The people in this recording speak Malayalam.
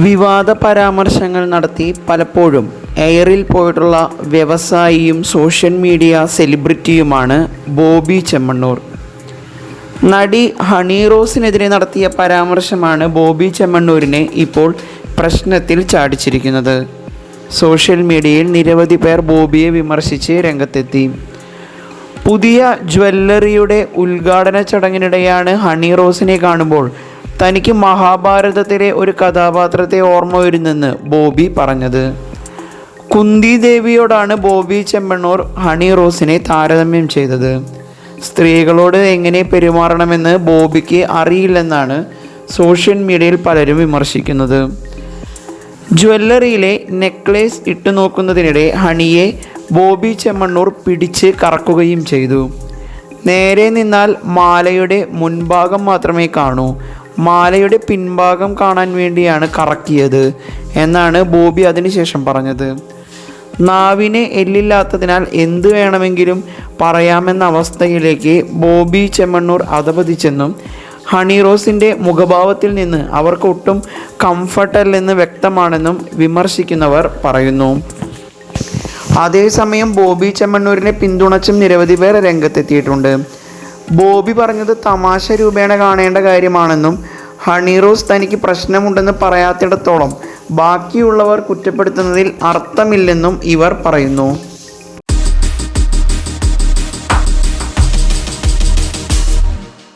വിവാദ പരാമർശങ്ങൾ നടത്തി പലപ്പോഴും എയറിൽ പോയിട്ടുള്ള വ്യവസായിയും സോഷ്യൽ മീഡിയ സെലിബ്രിറ്റിയുമാണ് ബോബി ചെമ്മണ്ണൂർ. നടി ഹണി റോസിനെതിരെ നടത്തിയ പരാമർശമാണ് ബോബി ചെമ്മണ്ണൂരിനെ ഇപ്പോൾ പ്രശ്നത്തിൽ ചാടിച്ചിരിക്കുന്നത്. സോഷ്യൽ മീഡിയയിൽ നിരവധി പേർ ബോബിയെ വിമർശിച്ച് രംഗത്തെത്തി. പുതിയ ജ്വല്ലറിയുടെ ഉദ്ഘാടന ചടങ്ങിനിടെയാണ് ഹണി റോസിനെ കാണുമ്പോൾ തനിക്ക് മഹാഭാരതത്തിലെ ഒരു കഥാപാത്രത്തെ ഓർമ്മ വരുന്നെന്ന് ബോബി പറഞ്ഞത്. കുന്തി ദേവിയോടാണ് ബോബി ചെമ്മണ്ണൂർ ഹണി റോസിനെ താരതമ്യം ചെയ്തത്. സ്ത്രീകളോട് എങ്ങനെ പെരുമാറണമെന്ന് ബോബിക്ക് അറിയില്ലെന്നാണ് സോഷ്യൽ മീഡിയയിൽ പലരും വിമർശിക്കുന്നത്. ജ്വല്ലറിയിലെ നെക്ലേസ് ഇട്ടു നോക്കുന്നതിനിടെ ഹണിയെ ബോബി ചെമ്മണ്ണൂർ പിടിച്ച് കറക്കുകയും ചെയ്തു. നേരെ നിന്നാൽ മാലയുടെ മുൻഭാഗം മാത്രമേ കാണൂ. മാലയുടെ പിൻഭാഗം കാണാൻ വേണ്ടിയാണ് കറക്കിയത് എന്നാണ് ബോബി അതിനുശേഷം പറഞ്ഞത്. നാവിന് എല്ലില്ലാത്തതിനാൽ എന്തു വേണമെങ്കിലും പറയാമെന്ന അവസ്ഥയിലേക്ക് ബോബി ചെമ്മണ്ണൂർ അധപതിച്ചെന്നും ഹണി റോസിന്റെ മുഖഭാവത്തിൽ നിന്ന് അവർക്ക് ഒട്ടും കംഫർട്ടല്ലെന്ന് വ്യക്തമാണെന്നും വിമർശിക്കുന്നവർ പറയുന്നു. അതേസമയം ബോബി ചെമ്മണ്ണൂരിനെ പിന്തുണച്ചും നിരവധി പേർ രംഗത്തെത്തിയിട്ടുണ്ട്. ബോബി പറഞ്ഞത് തമാശ രൂപേണ കാണേണ്ട കാര്യമാണെന്നും ഹണി റോസ് തനിക്ക് പ്രശ്നമുണ്ടെന്ന് പറയാത്തിടത്തോളം ബാക്കിയുള്ളവർ കുറ്റപ്പെടുത്തുന്നതിൽ അർത്ഥമില്ലെന്നും ഇവർ പറയുന്നു.